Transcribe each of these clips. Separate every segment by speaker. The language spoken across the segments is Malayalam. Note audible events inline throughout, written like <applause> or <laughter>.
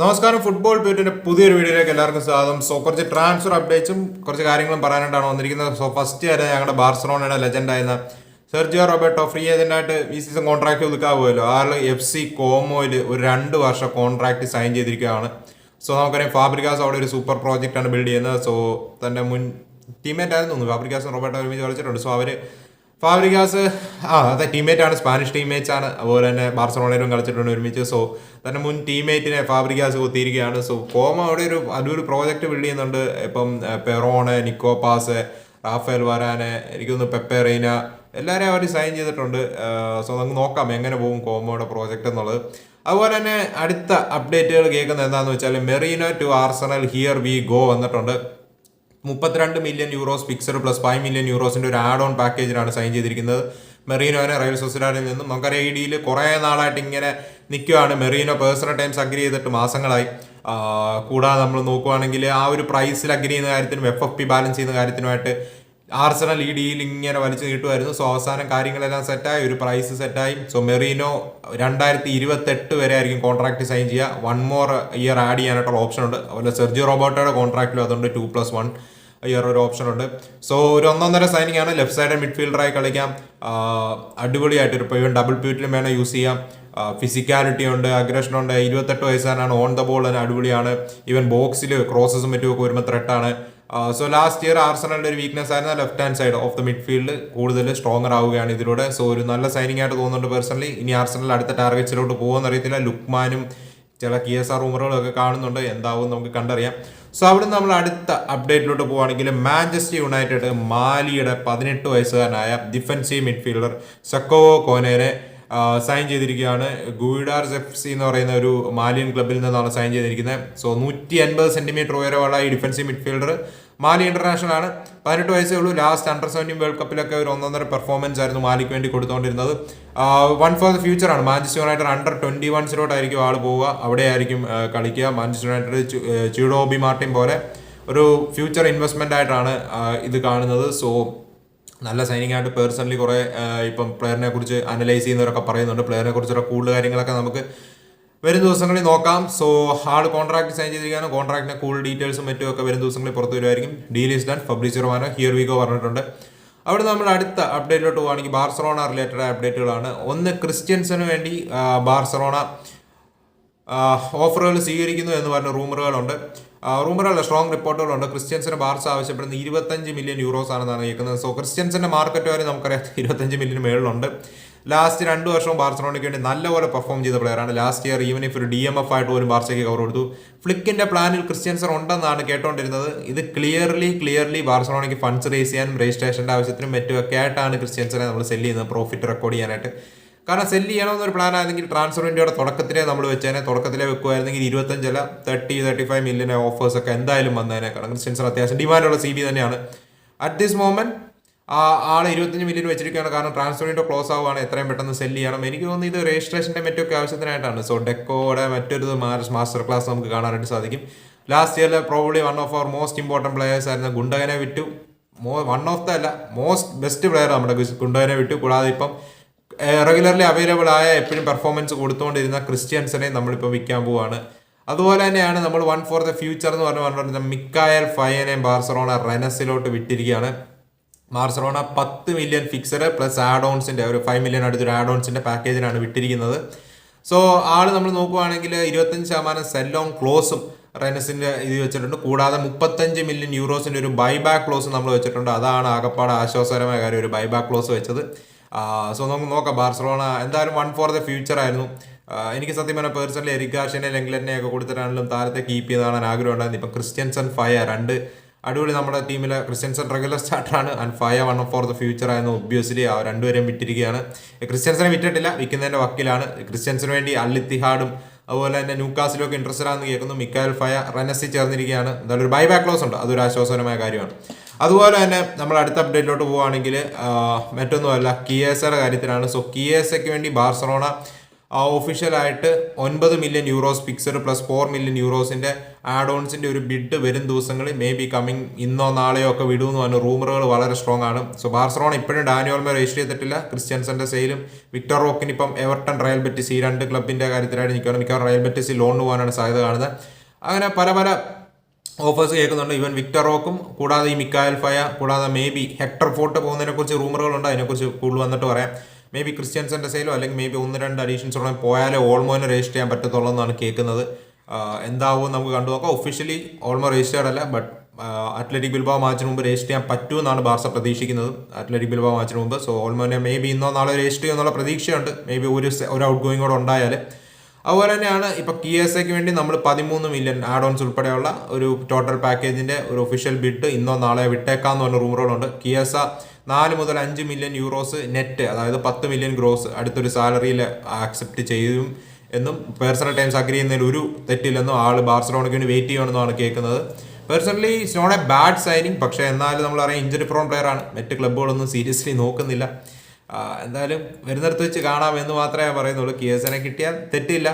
Speaker 1: നമസ്കാരം ഫുട്ബോൾ പേറ്റിന്റെ പുതിയൊരു വീഡിയോയിലേക്ക് എല്ലാവർക്കും സ്വാഗതം. സോ കുറച്ച് ട്രാൻസ്ഫർ അപ്ഡേറ്റ്സും കുറച്ച് കാര്യങ്ങളും പറയാനായിട്ടാണ് വന്നിരിക്കുന്നത്. സോ ഫസ്റ്റ് വരെ ഞങ്ങളുടെ ബാർസലോണയുടെ ലെജൻഡ് ആയിരുന്ന സെർജിയോ റോബർട്ടോ ഫ്രീ ഏജന്റായിട്ട് ഈ സീസൺ കോൺട്രാക്ട് ഒതുക്കാവുമല്ലോ ആൾ എഫ് സി കോമോയിൽ ഒരു രണ്ട് വർഷം കോൺട്രാക്ട് സൈൻ ചെയ്തിരിക്കുകയാണ്. സോ നമുക്കറിയാം ഫാബ്രിക്കാസ് അവിടെ ഒരു സൂപ്പർ പ്രോജക്റ്റ് ആണ് ബിൽഡ് ചെയ്യുന്നത്. സോ തന്റെ മുൻ ടീമേറ്റ് ആയിരുന്നു ഫാബ്രിക്കാസും റോബർട്ടോ ഒരുമിച്ച് കളിച്ചിട്ടുണ്ട്. സോ അവർ ഫാബ്രിക്കാസ് ആ അതെ ടീംമേറ്റ് ആണ് സ്പാനിഷ് ടീംമേറ്റ്സ് ആണ്. അതുപോലെ തന്നെ ബാർസലോണയിലും കളിച്ചിട്ടുണ്ട് ഒരുമിച്ച്. സോ തന്നെ മുൻ ടീംമേറ്റിനെ ഫാബ്രിഗാസ് കുത്തിയിരിക്കുകയാണ്. സോ കോമ അവിടെ ഒരു അതൊരു പ്രോജക്റ്റ് ബിൽഡ് ചെയ്യുന്നുണ്ട്. ഇപ്പം പെറോണ് നിക്കോപാസ് റാഫേൽ വരാന് എനിക്കൊന്ന് പെപ്പറീന എല്ലാവരെയും അവർ സൈൻ ചെയ്തിട്ടുണ്ട്. സോ നമുക്ക് നോക്കാം എങ്ങനെ പോകും കോമോയുടെ പ്രോജക്റ്റ് എന്നുള്ളത്. അതുപോലെ തന്നെ അടുത്ത അപ്ഡേറ്റുകൾ കേൾക്കുന്നത് എന്താണെന്ന് വെച്ചാൽ Merino to Arsenal here we go വന്നിട്ടുണ്ട്. മുപ്പത്തിരണ്ട് million euros fixed plus five million യൂറോസിന്റെ ഒരു ആഡ് ഓൺ പാക്കേജിലാണ് സൈൻ ചെയ്തിരിക്കുന്നത് മെറീനോനെ റയൽ സൊസൈറ്റിയിൽ നിന്നും നമുക്കറിയാം ഈ ഡീൽ കുറേ നാളായിട്ട് ഇങ്ങനെ നിൽക്കുകയാണ് മെറീനോ പേഴ്സണൽ ടൈംസ് അഗ്രി ചെയ്തിട്ട് മാസങ്ങളായി. കൂടാതെ നമ്മൾ നോക്കുവാണെങ്കിൽ ആ ഒരു പ്രൈസിൽ അഗ്രി ചെയ്യുന്ന കാര്യത്തിനും എഫ് എഫ് പി ബാലൻസ് ചെയ്യുന്ന കാര്യത്തിനുമായിട്ട് ആർസണൽ ഈ ഡീൽ ഇങ്ങനെ വലിച്ചു നീട്ടുമായിരുന്നു. സോ അവസാനം കാര്യങ്ങളെല്ലാം സെറ്റായി ഒരു പ്രൈസ് സെറ്റായി സോ മെറീനോ രണ്ടായിരത്തി ഇരുപത്തെട്ട് വരെ ആയിരിക്കും കോൺട്രാക്ട് സൈൻ ചെയ്യുക. വൺ മോർ ഇയർ ആഡ് ചെയ്യാനായിട്ടുള്ള ഓപ്ഷൻ ഉണ്ട്. അതുപോലെ സെർജി റോബോട്ടോയുടെ കോൺട്രാക്റ്റിലും അതുകൊണ്ട് ടു പ്ലസ് വൺ ഇയർ ഒരു ഓപ്ഷൻ ഉണ്ട്. സോ ഒരു ഒന്നൊന്നര സൈനിങ് ആണ്. ലെഫ്റ്റ് സൈഡ് മിഡ്ഫീൽഡറായി കളിക്കാം. അടിപൊളിയായിട്ട് ഇപ്പോൾ ഇവൻ ഡബിൾ പ്യൂറ്റിലും വേണം യൂസ് ചെയ്യാം. ഫിസിക്കാലിറ്റി ഉണ്ട് അഗ്രഷൻ ഉണ്ട്. ഇരുപത്തെട്ട് വയസ്സാണ്. ഓൺ ദ ബോൾ തന്നെ അടിപൊളിയാണ്. ഈവൻ ബോക്സിൽ ക്രോസസും മറ്റും ഒക്കെ വരുമ്പോൾ ത്രെട്ടാണ് സോ ലാസ്റ്റ് ഇയർ ആർസണലിന്റെ ഒരു വീക്ക്നെസ് ആയിരുന്നു left hand side of the midfield കൂടുതൽ സ്ട്രോങ്ങർ ആവുകയാണ് ഇതിലൂടെ. സോ ഒരു നല്ല സൈനിങ് ആയിട്ട് തോന്നുന്നുണ്ട് പേഴ്സണലി ഇനി ആർസണൽ അടുത്ത ടാർഗറ്റ്സിലോട്ട് പോകുമെന്ന് അറിയത്തില്ല. ലുക്മാനും ചില കി എസ് ആർ റൂമറുകളൊക്കെ കാണുന്നുണ്ട്. എന്താവും നമുക്ക് കണ്ടറിയാം. സോ അവിടെ നമ്മൾ അടുത്ത അപ്ഡേറ്റിലോട്ട് പോവുകയാണെങ്കിൽ മാഞ്ചസ്റ്റർ യുണൈറ്റഡ് മാലിയുടെ പതിനെട്ട് വയസ്സുകാരനായ ഡിഫൻസീവ് മിഡ്ഫീൽഡർ സക്കോവോ കോനേനെ സൈൻ ചെയ്തിരിക്കുകയാണ്. ഗുയിഡാർസ് എഫ് സി എന്ന് പറയുന്ന ഒരു മാലിയൻ ക്ലബിൽ നിന്നാണ് സൈൻ ചെയ്തിരിക്കുന്നത്. സോ നൂറ്റി അൻപത് സെന്റിമീറ്റർ ഉയരമുള്ള ഈ ഡിഫൻസീവ് മിഡ്ഫീൽഡർ മാലി ഇന്റർനാഷണൽ ആണ്. പതിനെട്ട് വയസ്സേ ഉള്ളൂ. ലാസ്റ്റ് അണ്ടർ സെവന്റീൻ വേൾഡ് കപ്പിലൊക്കെ ഒരു ഒന്നൊന്നര പെർഫോമൻസ് ആയിരുന്നു മാലിക്ക് വേണ്ടി കൊടുത്തുകൊണ്ടിരുന്നത് വൺ ഫോർ ദ ഫ്യൂച്ചർ ആണ്. മാഞ്ചസ്റ്റർ യുണൈറ്റഡ് അണ്ടർ ട്വന്റി വൺസിലോട്ടായിരിക്കും ആൾ പോവുക. അവിടെ ആയിരിക്കും കളിക്കുക. മാഞ്ചസ്റ്റർ യുണൈറ്റഡ് ചീഡോബി മാർട്ടിൻ പോലെ ഒരു ഫ്യൂച്ചർ ഇൻവെസ്റ്റ്മെന്റ് ആയിട്ടാണ് ഇത് കാണുന്നത്. സോ നല്ല സൈനിങ് ആയിട്ട് പേഴ്സണലി കുറേ ഇപ്പം പ്ലെയറിനെ കുറിച്ച് അനലൈസ് ചെയ്യുന്നവരൊക്കെ പറയുന്നുണ്ട്. പ്ലെയറിനെ കുറിച്ചുള്ള കൂടുതൽ കാര്യങ്ങളൊക്കെ നമുക്ക് വരും ദിവസങ്ങളിൽ നോക്കാം. സോ ഹാർഡ് കോൺട്രാക്ട് സൈൻ ചെയ്തിരിക്കാനും കോൺട്രാക്ടിന്റെ കൂടുതൽ ഡീറ്റെയിൽസും മറ്റും ഒക്കെ വരും ദിവസങ്ങളിൽ പുറത്തു വരുമായിരിക്കും. Deal is done Fabrizio Romano here we go പറഞ്ഞിട്ടുണ്ട്. അവിടെ നമ്മൾ അടുത്ത അപ്ഡേറ്റിലോട്ട് പോവുകയാണെങ്കിൽ ബാർസലോണ റിലേറ്റഡ് അപ്ഡേറ്റുകളാണ് ഒന്ന് ക്രിസ്ത്യൻസിന് വേണ്ടി ബാർസലോണ ഓഫറുകൾ സ്വീകരിക്കുന്നു എന്ന് പറഞ്ഞ റൂമറുകളുണ്ട്. റൂമറുകളുടെ സ്ട്രോങ് റിപ്പോർട്ടുകളുണ്ട് ക്രിസ്ത്യൻസിന് ബാർസ് ആവശ്യപ്പെടുന്ന ഇരുപത്തഞ്ച് മില്യൺ യൂറോസ് ആണെന്നാണ് കേൾക്കുന്നത്. സോ ക്രിസ്ത്യൻസിന്റെ മാർക്കറ്റ് വരെ നമുക്കറിയാം. <laughs> ഇരുപത്തഞ്ച് മില്യൺ മേളിലുണ്ട്. ലാസ്റ്റ് രണ്ട് വർഷവും ബാർസലോണയ്ക്ക് വേണ്ടി നല്ലപോലെ പെർഫോം ചെയ്ത പ്ലെയറാണ് ലാസ്റ്റ് ഇയർ ഈവൻ ഇഫ് ഒരു ഡി എം എഫ് ആയിട്ട് പോലും ബാർസയ്ക്ക് കവർ കൊടുത്തു. ഫ്ലിക്കിന്റെ പ്ലാനിൽ ക്രിസ്ത്യൻസർ ഉണ്ടെന്നാണ് കേട്ടോണ്ടിരുന്നത്. ഇത് ക്ലിയർലി ക്ലിയർലി ബാർസലോണയ്ക്ക് ഫണ്ട്സ് റേസ് ചെയ്യാനും രജിസ്ട്രേഷന്റെ ആവശ്യത്തിനും മറ്റുമൊക്കെ ആയിട്ടാണ് ക്രിസ്ത്യൻസിനെ നമ്മൾ സെല്ല് ചെയ്യുന്നത്. പ്രോഫിറ്റ് റെക്കോർഡ് ചെയ്യാനായിട്ട്. കാരണം സെല്ല് ചെയ്യണമെന്നൊരു പ്ലാൻ ആയിരുന്നെങ്കിൽ ട്രാൻസ്ഫർ വിൻഡോയുടെ തുടക്കത്തിലേ നമ്മൾ വെച്ചേനെ തുടക്കത്തിലേ വെക്കുമായിരുന്നെങ്കിൽ ഇരുപത്തഞ്ചല്ല thirty thirty five million offers ഒക്കെ എന്തായാലും വന്നേനെ. കാരണം ക്രിസ്ത്യൻസർ അത്യാവശ്യം ഡിമാൻഡുള്ള സി ബി തന്നെയാണ്. അറ്റ് ദിസ് മോമെന്റ് ആ ആളെ ഇരുപത്തഞ്ച് മില്യൺ വെച്ചിരിക്കുകയാണ്. കാരണം ട്രാൻസ്ഫർ വിൻഡോ ക്ലോസ് ആവുകയാണ്. എത്രയും പെട്ടെന്ന് സെല്ല് ചെയ്യണം. എനിക്ക് തോന്നുന്നു ഇത് രജിസ്ട്രേഷന്റെ മറ്റൊക്കെ ആവശ്യത്തിനായിട്ടാണ്. സോ ഡെക്കോയുടെ മറ്റൊരു മാസ്റ്റർ ക്ലാസ് നമുക്ക് കാണാനായിട്ട് സാധിക്കും. ലാസ്റ്റ് ഇയറിലെ probably one of our most important players ആയിരുന്ന ഗുണ്ടകനെ വിറ്റു മോ വൺ ഓഫ് ദ അല്ല മോസ്റ്റ് ബെസ്റ്റ് പ്ലെയർ നമ്മുടെ ഗുണ്ടകനെ വിട്ടു. കൂടാതെ ഇപ്പം റെഗുലർലി അവൈലബിൾ ആയ എപ്പോഴും പെർഫോമൻസ് കൊടുത്തുകൊണ്ടിരുന്ന ക്രിസ്ത്യൻസിനെ നമ്മളിപ്പോൾ വിൽക്കാൻ പോവാണ്. അതുപോലെ തന്നെയാണ് നമ്മൾ വൺ ഫോർ ദ ഫ്യൂച്ചർ എന്ന് പറഞ്ഞ് മിക്കായൽ ഫയനെ ബാർസലോണ റെനസിലോട്ട് വിട്ടിരിക്കുകയാണ്. ബാർസലോണ പത്ത് മില്യൺ ഫിക്സഡ് പ്ലസ് ആഡ് ഓൺസിന്റെ ഒരു ഫൈവ് മില്യൺ അടുത്തൊരു ആഡ് ഓൺസിന്റെ പാക്കേജിനാണ് വിട്ടിരിക്കുന്നത്. സോ ആൾ നമ്മൾ നോക്കുവാണെങ്കിൽ ഇരുപത്തഞ്ച് ശതമാനം സെല്ലോൺ ക്ലോസും റെനസിന്റെ ഇത് വെച്ചിട്ടുണ്ട്. കൂടാതെ മുപ്പത്തഞ്ച് മില്യൺ യൂറോസിന്റെ ഒരു ബൈബാക്ക് ക്ലോസ് നമ്മൾ വെച്ചിട്ടുണ്ട്. അതാണ് ആകപ്പാട് ആശ്വാസകരമായ കാര്യം ഒരു ബൈബാക്ക് ക്ലോസ് വെച്ചത്. സോ നമുക്ക് നോക്കാം. ബാർസലോണ എന്തായാലും വൺ ഫോർ ദ ഫ്യൂച്ചർ ആയിരുന്നു. എനിക്ക് സത്യം പറഞ്ഞാൽ പേഴ്സണലി എരിക്കാഷിനെ ലെങ്ലനെ ഒക്കെ കൊടുത്തിട്ടാണെങ്കിലും താരത്തെ കീപ്പ് ചെയ്ത് കാണാൻ ആഗ്രഹം ഉണ്ടായിരുന്നു. ഇപ്പം ക്രിസ്ത്യൻസൺ ഫയ രണ്ട് അടിപൊളി നമ്മുടെ ടീമിലെ Christensen regular സ്റ്റാർട്ടറാണ് and Faye one for the future ആയിരുന്നു. ഒബ്വിയസ്ലി ആ രണ്ടുപേരെയും വിട്ടിരിക്കുകയാണ്. ക്രിസ്ത്യൻസിനെ വിറ്റിട്ടില്ല വിൽക്കുന്നതിന്റെ വക്കിലാണ്. ക്രിസ്ത്യൻസിന് വേണ്ടി അള്ളിത്തിഹാഡും അതുപോലെ തന്നെ ന്യൂക്കാസിലും ഒക്കെ ഇൻട്രസ്റ്റഡ് ആണെന്ന് കേൾക്കുന്നു. മിക്കായൽ ഫയ റനസി ചേർന്നിരിക്കുകയാണ്. എന്തായാലും ഒരു ബൈ ബാക്ക് ക്ലോസ് ഉണ്ട്. അതൊരു ആശ്വാസകരമായ കാര്യമാണ്. അതുപോലെ തന്നെ നമ്മൾ അടുത്ത അപ്ഡേറ്റിലോട്ട് പോവുകയാണെങ്കിൽ മറ്റൊന്നുമല്ല കിയേസയുടെ കാര്യത്തിലാണ്. സോ കിയേസയ്ക്ക് വേണ്ടി ബാർസലോണ ഒഫീഷ്യലായിട്ട് ഒൻപത് million euros fixed plus four million യൂറോസിന്റെ add ഓൺസിന്റെ ഒരു ബിഡ് വരും ദിവസങ്ങളിൽ. മേ ബി കമ്മിങ് ഇന്നോ നാളെയോ ഒക്കെ വിടുമെന്ന് പറഞ്ഞ റൂമറുകൾ വളരെ സ്ട്രോങ് ആണ്. സോ ബാർസലോണ ഇപ്പോഴും ഡാനിയോൾമെ രജിസ്റ്റർ ചെയ്തിട്ടില്ല. ക്രിസ്ത്യൻസന്റെ സെയിലും വിക്ടർ റോക്കിന് ഇപ്പം എവർട്ടൺ റയൽ ബെറ്റിസ് ഈ രണ്ട് ക്ലബിന്റെ കാര്യത്തിലായിട്ട് നിൽക്കുകയാണ്. മിക്കവാറും റയൽ ബെറ്റിസ് ലോണിന് പോകാനാണ് സാധ്യത കാണുന്നത്. അങ്ങനെ പല പല ഓഫേഴ്സ് കേൾക്കുന്നുണ്ട്. ഇവൻ വിക്ടർ റോക്കും കൂടാതെ ഈ മിക്കായൽ ഫയ കൂടാതെ മേ ബി ഹെക്ടർ ഫോർട്ട് പോകുന്നതിനെ കുറിച്ച് റൂമറുകളുണ്ട്. അതിനെക്കുറിച്ച് കൂടുതൽ വന്നിട്ട് പറയാം. മേ ബി ക്രിസ്ത്യൻസിന്റെ സെയിലോ അല്ലെങ്കിൽ മേ ബി ഒന്ന് രണ്ട് അഡീഷൻസ് ഉള്ളതും പോയാലേ ഓൾമോനെ രജിസ്റ്റർ ചെയ്യാൻ പറ്റത്തുള്ളൂ എന്നാണ് കേൾക്കുന്നത്. എന്താവും നമുക്ക് കണ്ടു നോക്കാം. ഒഫീഷ്യലി ഓൾമോ രജിസ്റ്റേർഡ് അല്ല ബട്ട് അത്ലറ്റിക് ബിൽബാ മാച്ചിന് മുമ്പ് രജിസ്റ്റർ ചെയ്യാൻ പറ്റുമെന്നാണ് ബാർസ പ്രതീക്ഷിക്കുന്നത്. അത്ലറ്റിക് ബിൽബാ മാച്ചിന് മുമ്പ്. സോ ഓൾമോനെ മേ ബി ഇന്നോ നാളെ രജിസ്റ്റർ ചെയ്യുമെന്നുള്ള പ്രതീക്ഷയുണ്ട്. മേ ബി ഒരു ഒരു ഔട്ട് ഗോയിങ് കൂടെ അതുപോലെ തന്നെയാണ് ഇപ്പൊ കിയസയ്ക്ക് വേണ്ടി നമ്മൾ പതിമൂന്ന് മില്യൺ ആഡ് ഓൺസ് ഉൾപ്പെടെയുള്ള ഒരു ടോട്ടൽ പാക്കേജിന്റെ ഒരു ഒഫീഷ്യൽ ബിഡ് ഇന്നോ നാളെ വിട്ടേക്കാന്ന് പറഞ്ഞ റൂമറുകളുണ്ട് കിയസ നാല് മുതൽ അഞ്ച് മില്യൺ യൂറോസ് നെറ്റ് അതായത് പത്ത് മില്യൺ ഗ്രോസ് അടുത്തൊരു സാലറിയിൽ ആക്സെപ്റ്റ് ചെയ്യും എന്നും പേഴ്സണൽ ടൈംസ് അഗ്രി ചെയ്യുന്നതിൽ ഒരു തെറ്റില്ലെന്നും ആൾ ബാർസലോണയ്ക്ക് വേണ്ടി വെയിറ്റ് ചെയ്യണമെന്നാണ് കേൾക്കുന്നത്. Personally it's not a bad signing പക്ഷേ എന്നാലും നമ്മൾ അറിയാം ഇഞ്ചറി പ്രോൺ പ്ലെയർ ആണ്. മറ്റ് ക്ലബ്ബുകളൊന്നും സീരിയസ്ലി നോക്കുന്നില്ല. എന്തായാലും വരുന്നിടത്ത് വെച്ച് കാണാം എന്ന് മാത്രമേ പറയുന്നുള്ളൂ. കിയേഴ്സിനെ കിട്ടിയാൽ തെറ്റില്ല.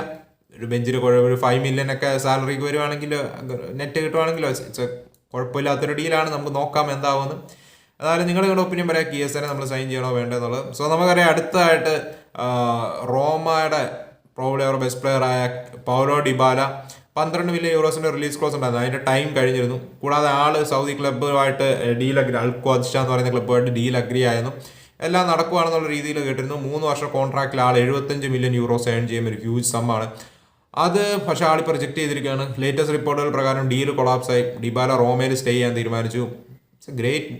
Speaker 1: ഒരു ബെഞ്ചിൽ ഒരു ഫൈവ് മില്യൺ ഒക്കെ സാലറിക്ക് വരുവാണെങ്കിൽ നെറ്റ് കിട്ടുവാണെങ്കിലോ കുഴപ്പമില്ലാത്തൊരു ഡീലാണ് നമുക്ക് നോക്കാം എന്താവുമെന്ന്. അതായത് നിങ്ങൾ നിങ്ങളുടെ ഒപ്പീനിയൻ പറയാം കിയേഴ്സിനെ നമ്മൾ സൈൻ ചെയ്യണോ വേണ്ടെന്നുള്ളത്. സോ നമുക്കറിയാം അടുത്തായിട്ട് റോമയുടെ പ്രോബ്ലി അവർ ബെസ്റ്റ് പ്ലെയർ ആയ പൗലോ ഡിബാല പന്ത്രണ്ട് മില്യൺ യൂറോസിന്റെ റിലീസ് ക്ലോസ് ഉണ്ടായിരുന്നു. അതിന്റെ ടൈം കഴിഞ്ഞിരുന്നു. കൂടാതെ ആൾ സൗദി ക്ലബ്ബുമായിട്ട് ഡീൽ അഗ്രി അൽക്കോ അദിഷ എന്ന് പറയുന്ന ക്ലബ്ബുമായിട്ട് ഡീൽ അഗ്രി ആയിരുന്നു. എല്ലാം നടക്കുകയാണെന്നുള്ള രീതിയിൽ കേട്ടിരുന്നു. മൂന്ന് വർഷം കോൺട്രാക്റ്റിൽ ആൾ എഴുപത്തഞ്ച് മില്യൺ യൂറോസ് ഏൺ ചെയ്യുന്ന ഒരു ഹ്യൂജ് സമ്മാണ് അത് പക്ഷേ ആൾ പ്രൊജക്ട് ചെയ്തിരിക്കുകയാണ്. ലേറ്റസ്റ്റ് റിപ്പോർട്ടുകൾ പ്രകാരം ഡീൽ കൊളാപ്സ് ആയി. ഡിബാല റോമയിൽ സ്റ്റേ ചെയ്യാൻ തീരുമാനിച്ചു. ഇറ്റ്സ് എ ഗ്രേറ്റ്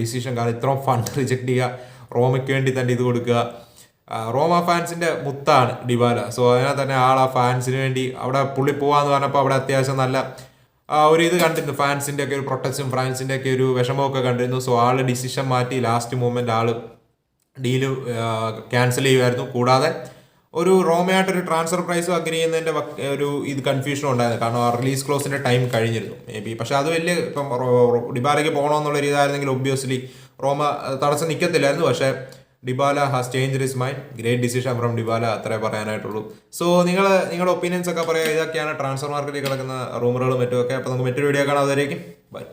Speaker 1: ഡിസിഷൻ കാരണം ഇത്രയും ഫണ്ട് റിജക്ട് ചെയ്യുക റോമയ്ക്ക് വേണ്ടി തന്നെ ഇത് കൊടുക്കുക. റോമ ഫാൻസിന്റെ മുത്താണ് ഡിബാല. സോ അതിനാൽ തന്നെ ആൾ ആ ഫാൻസിന് വേണ്ടി അവിടെ പുള്ളി പോവാന്ന് പറഞ്ഞപ്പോൾ അവിടെ അത്യാവശ്യം നല്ല ഒരു ഇത് കണ്ടിരുന്നു. ഫാൻസിന്റെ ഒക്കെ ഒരു പ്രൊട്ടക്ഷൻ ഫ്രാൻസിന്റെ ഒക്കെ ഒരു വിഷമമൊക്കെ കണ്ടിരുന്നു. സോ ആൾ ഡിസിഷൻ മാറ്റി ലാസ്റ്റ് മൂമെന്റ് ആൾ ഡീൽ ക്യാൻസൽ ചെയ്യുമായിരുന്നു കൂടാതെ ഒരു റോമയായിട്ടൊരു ട്രാൻസ്ഫർ പ്രൈസ് അഗ്രി ചെയ്യുന്നതിന്റെ ഒരു ഇത് കൺഫ്യൂഷൻ ഉണ്ടായിരുന്നു. കാരണം ആ റിലീസ് ക്ലോസിന്റെ ടൈം കഴിഞ്ഞിരുന്നു മേ ബി പക്ഷെ അത് വലിയ ഇപ്പം ഡിബാലയ്ക്ക് പോകണമെന്നുള്ള ഒരു ഒബ്വിയസ്ലി റോമ തടസ്സം നിൽക്കത്തില്ലായിരുന്നു പക്ഷേ Dybala has change his mind great decision from Dybala അത്രേ പറയാനായിട്ടുള്ളൂ. സോ നിങ്ങൾ നിങ്ങളുടെ ഒപ്പീനിയൻസ് ഒക്കെ പറയാം ഇതൊക്കെയാണ് ട്രാൻസ്ഫർ മാർക്കറ്റിൽ കിടക്കുന്ന റൂമറുകളും മറ്റും ഒക്കെ അപ്പോൾ നമുക്ക് മറ്റൊരു വീഡിയോ കാണാം. അതുവരേക്കും ബൈ